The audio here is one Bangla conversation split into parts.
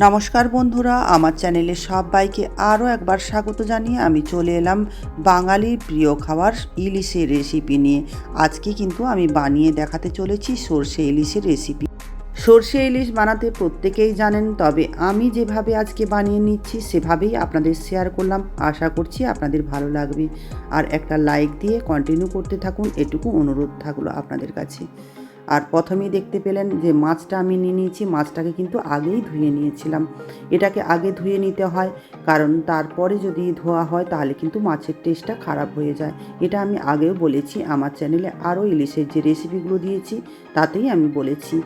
নমস্কার বন্ধুরা, আমার চ্যানেলে সবাইকে আরও একবার স্বাগত জানিয়ে আমি চলে এলাম বাঙালির প্রিয় খাবার ইলিশের রেসিপি নিয়ে। আজকে কিন্তু আমি বানিয়ে দেখাতে চলেছি সর্ষে ইলিশের রেসিপি সর্ষে ইলিশ বানাতে প্রত্যেকেই জানেন, তবে আমি যেভাবে আজকে বানিয়ে নিচ্ছি সেভাবেই আপনাদের শেয়ার করলাম। আশা করছি আপনাদের ভালো লাগবে। আর একটা লাইক দিয়ে কন্টিনিউ করতে থাকুন, এটুকু অনুরোধ থাকল আপনাদের কাছে। আর প্রথমেই দেখতে পেলেন যে মাছটা আমি নিয়ে নিয়েছি, মাছটাকে কিন্তু আগেই ধুয়ে নিয়েছিলাম। এটাকে আগে ধুয়ে নিতে হয়, কারণ তারপরে যদি ধোয়া হয় তাহলে কিন্তু মাছের টেস্টটা খারাপ হয়ে যায়। এটা আমি আগেও বলেছি, আমার চ্যানেলে আরও ইলিশের যে রেসিপিগুলো দিয়েছি, তাতেই আমি বলেছি।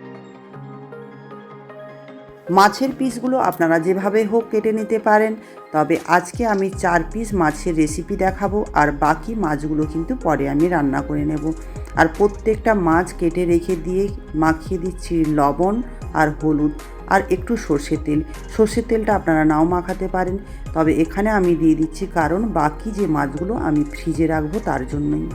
মাছের পিসগুলো আপনারা যেভাবে হোক কেটে নিতে পারেন, তবে আজকে আমি চার পিস মাছের রেসিপি দেখাবো, আর বাকি মাছগুলো কিন্তু পরে আমি রান্না করে নেব। আর প্রত্যেকটা মাছ কেটে রেখে দিয়ে মাখিয়ে দিচ্ছি লবণ আর হলুদ আর একটু সর্ষের তেল। সর্ষের তেলটা আপনারা নাও মাখাতে পারেন, তবে এখানে আমি দিয়ে দিচ্ছি কারণ বাকি যে মাছগুলো আমি ফ্রিজে রাখব তার জন্যই।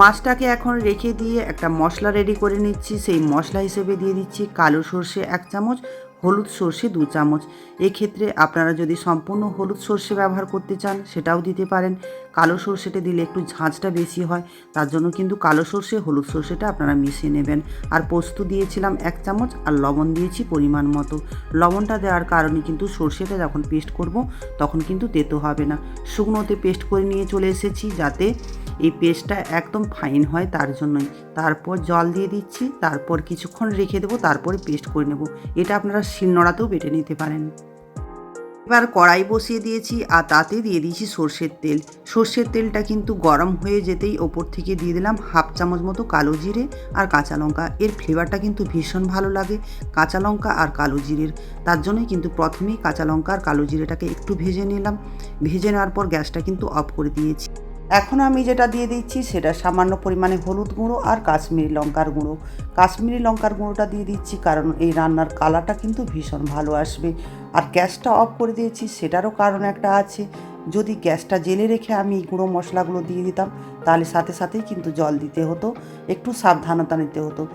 মাছটাকে এখন রেখে দিয়ে একটা মশলা রেডি করে নিচ্ছি। সেই মশলা হিসেবে দিয়ে দিচ্ছি কালো সর্ষে এক চামচ হলুদ সর্ষে দু চামচ। এক্ষেত্রে আপনারা যদি সম্পূর্ণ হলুদ সর্ষে ব্যবহার করতে চান, সেটাও দিতে পারেন। কালো সর্ষেটা দিলে একটু ঝাঁঝটা বেশি হয়, তার জন্য কিন্তু কালো সর্ষে, হলুদ সর্ষেটা আপনারা মিশিয়ে নেবেন। আর পোস্ত দিয়েছিলাম এক চামচ, আর লবণ দিয়েছি পরিমাণ মতো। লবণটা দেওয়ার কারণে কিন্তু সর্ষেটা যখন পেস্ট করব, তখন কিন্তু তেতো হবে না। শুকনোতে পেস্ট করে নিয়ে চলে এসেছি যাতে এই পেস্টটা একদম ফাইন হয় তার জন্যই। তারপর জল দিয়ে দিচ্ছি, তারপর কিছুক্ষণ রেখে দেবো, তারপরে পেস্ট করে নেব। এটা আপনারা শিলনোড়াতেও বেটে নিতে পারেন। এবার কড়াই বসিয়ে দিয়েছি আর তাতে দিয়ে দিয়েছি সর্ষের তেল। সর্ষের তেলটা কিন্তু গরম হয়ে যেতেই ওপর থেকে দিয়ে দিলাম হাফ চামচ মতো কালো জিরে আর কাঁচা লঙ্কা। এর ফ্লেভারটা কিন্তু ভীষণ ভালো লাগে, কাঁচা লঙ্কা আর কালো জিরের। তার জন্যই কিন্তু প্রথমেই কাঁচা লঙ্কা আর কালো জিরেটাকে একটু ভেজে নিলাম। ভেজে নেওয়ার পর গ্যাসটা কিন্তু অফ করে দিয়েছি। এখন আমি যেটা দিয়ে দিচ্ছি সেটা সামান্য পরিমাণে হলুদ গুঁড়ো আর কাশ্মীরি লঙ্কার গুঁড়ো। কাশ্মীরি লঙ্কার গুঁড়োটা দিয়ে দিচ্ছি কারণ এই রান্নার কালারটা কিন্তু ভীষণ ভালো আসবে। আর গ্যাসটা অফ করে দিয়েছি সেটারও কারণ একটা আছে। যদি গ্যাসটা জেলে রেখে আমি গুঁড়ো মশলাগুলো দিয়ে দিতাম, তাহলে সাথে সাথেই কিন্তু জল দিতে হতো, একটু সাবধানতা নিতে হতো।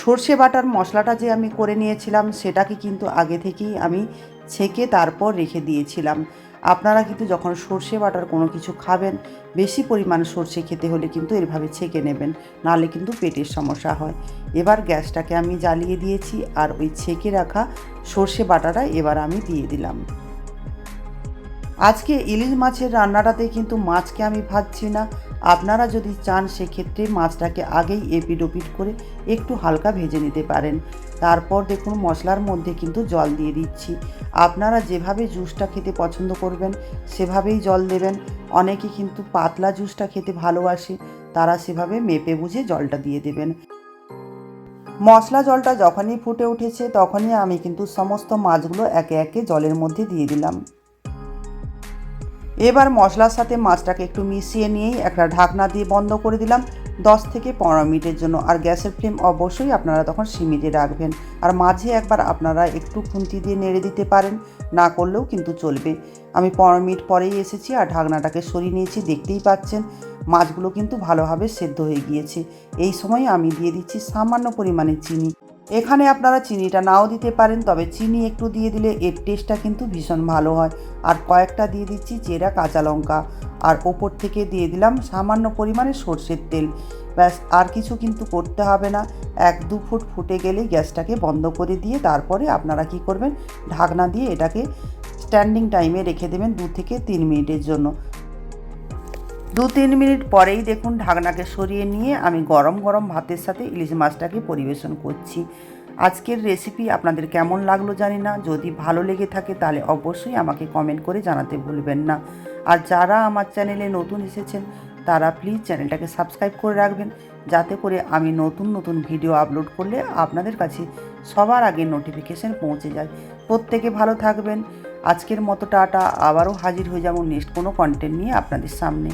সর্ষে বাটার মশলাটা যে আমি করে নিয়েছিলাম, সেটাকে কিন্তু আগে থেকেই আমি ছেঁকে তারপর রেখে দিয়েছিলাম। আপনারা কিন্তু যখন সর্ষে বাটার কোনো কিছু খাবেন, বেশি পরিমাণে সর্ষে খেতে হলে কিন্তু এভাবে ছেঁকে নেবেন নাহলে কিন্তু পেটের সমস্যা হয়। এবার গ্যাসটাকে আমি জ্বালিয়ে দিয়েছি আর ওই ছেঁকে রাখা সর্ষে বাটাটা এবার আমি দিয়ে দিলাম। আজকে ইলিশ মাছের রান্নাটাতে কিন্তু মাছকে আমি ভাজছি না আপনারা যদি চান সেক্ষেত্রে মাছটাকে আগেই এপিড ওপিড করে একটু হালকা ভেজে নিতে পারেন। তারপর দেখুন মশলার মধ্যে কিন্তু জল দিয়ে দিচ্ছি। আপনারা যেভাবে জুসটা খেতে পছন্দ করবেন, সেভাবেই জল দেবেন। অনেকে কিন্তু পাতলা জুসটা খেতে ভালোবাসে, তারা সেভাবে মেপে বুঝে জলটা দিয়ে দেবেন। মশলা জলটা যখনই ফুটে উঠেছে, তখনই আমি কিন্তু সমস্ত মাছগুলো একে একে জলের মধ্যে দিয়ে দিলাম। এবার মশলার সাথে মাছটাকে একটু মিশিয়ে নিয়েই একটা ঢাকনা দিয়ে বন্ধ করে দিলাম। দশ থেকে পনেরো মিনিটের জন্য। আর গ্যাসের ফ্লেম অবশ্যই আপনারা তখন সিমিটে রাখবেন। আর মাঝে একবার আপনারা একটু খুন্তি দিয়ে নেড়ে দিতে পারেন। না করলেও কিন্তু চলবে। আমি পনেরো মিনিট পরেই এসেছি আর ঢাকনাটাকে সরিয়ে নিয়েছি। দেখতেই পাচ্ছেন, মাছগুলো কিন্তু ভালোভাবে সেদ্ধ হয়ে গিয়েছে। এই সময় আমি দিয়ে দিচ্ছি সামান্য পরিমাণে চিনি। এখানে আপনারা চিনিটা নাও দিতে পারেন, তবে চিনি একটু দিয়ে দিলে এর টেস্টটা কিন্তু ভীষণ ভালো হয়। আর কয়েকটা দিয়ে দিচ্ছি চেরা কাঁচা লঙ্কা। আর ওপর থেকে দিয়ে দিলাম সামান্য পরিমাণে সর্ষের তেল। ব্যাস, আর কিছু কিন্তু করতে হবে না। এক দু ফুট ফুটে গেলে গ্যাসটাকে বন্ধ করে দিয়ে তারপরে আপনারা কি করবেন? ঢাকনা দিয়ে এটাকে স্ট্যান্ডিং টাইমে রেখে দেবেন দু থেকে তিন মিনিটের জন্য। দু তিন মিনিট পরেই দেখুন ঢাকনাকে সরিয়ে নিয়ে আমি গরম গরম ভাতের সাথে ইলিশ মাছটাকে পরিবেশন করছি। আজকের রেসিপি আপনাদের কেমন লাগল জানি না, যদি ভালো লেগে থাকে তাহলে অবশ্যই আমাকে কমেন্ট করে জানাতে ভুলবেন না। আর যারা আমার চ্যানেলে নতুন এসেছেন, তারা প্লিজ চ্যানেলটাকে সাবস্ক্রাইব করে রাখবেন, যাতে করে আমি নতুন নতুন ভিডিও আপলোড করলে আপনাদের কাছে সবার আগে নোটিফিকেশান পৌঁছে যায়। প্রত্যেকে ভালো থাকবেন। আজকের মতো টাটা। আবারও হাজির হয়ে যাব নেক্সট কোনো কন্টেন্ট নিয়ে আপনাদের সামনে।